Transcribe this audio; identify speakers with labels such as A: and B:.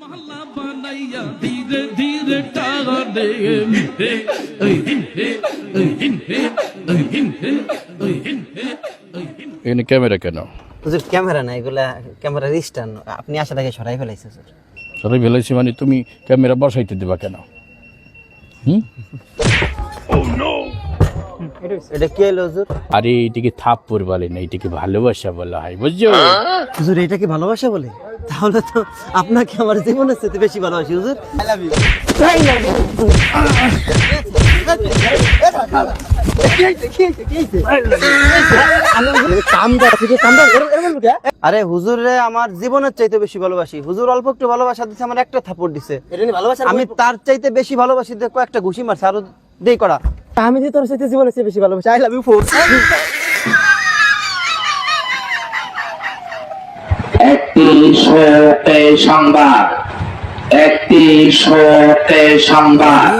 A: মালা বানাইয়া কেন?
B: হুজুর ক্যামেরা না এগুলা ক্যামেরা স্ট্যান্ড আপনি আসার দেখে সরাই ফেলাইছে স্যার
A: সরাই ফেলাইছি মানে তুমি ক্যামেরা বসাইতে দিবা কেন? হুম?
B: Oh, এটা কি হলো হুজুর?
A: আরে এটিকে বলে না এটিকে ভালোবাসা বলা হয় বুঝছ?
B: হুজুর এটা কি ভালোবাসা বলে? তাহলে তো আপনাকে আমার জীবনের চেয়ে বেশি ভালোবাসি হুজুর। আই লাভ ইউ আরে হুজুরে আমার জীবনের চাইতে বেশি ভালোবাসি। হুজুর অল্প একটু ভালোবাসা দিচ্ছে আমার একটা থাপড় দিছে। আমি তার চাইতে বেশি ভালোবাসি দেখো একটা ঘুষি মারছে আরও দেই করা। আমি যে তোর সাথে জীবনে চেয়ে বেশি ভালোবাসি আই লাভ ইউ ফোর
C: একটি শোতে সংবাদ। একটি শোতে সংবাদ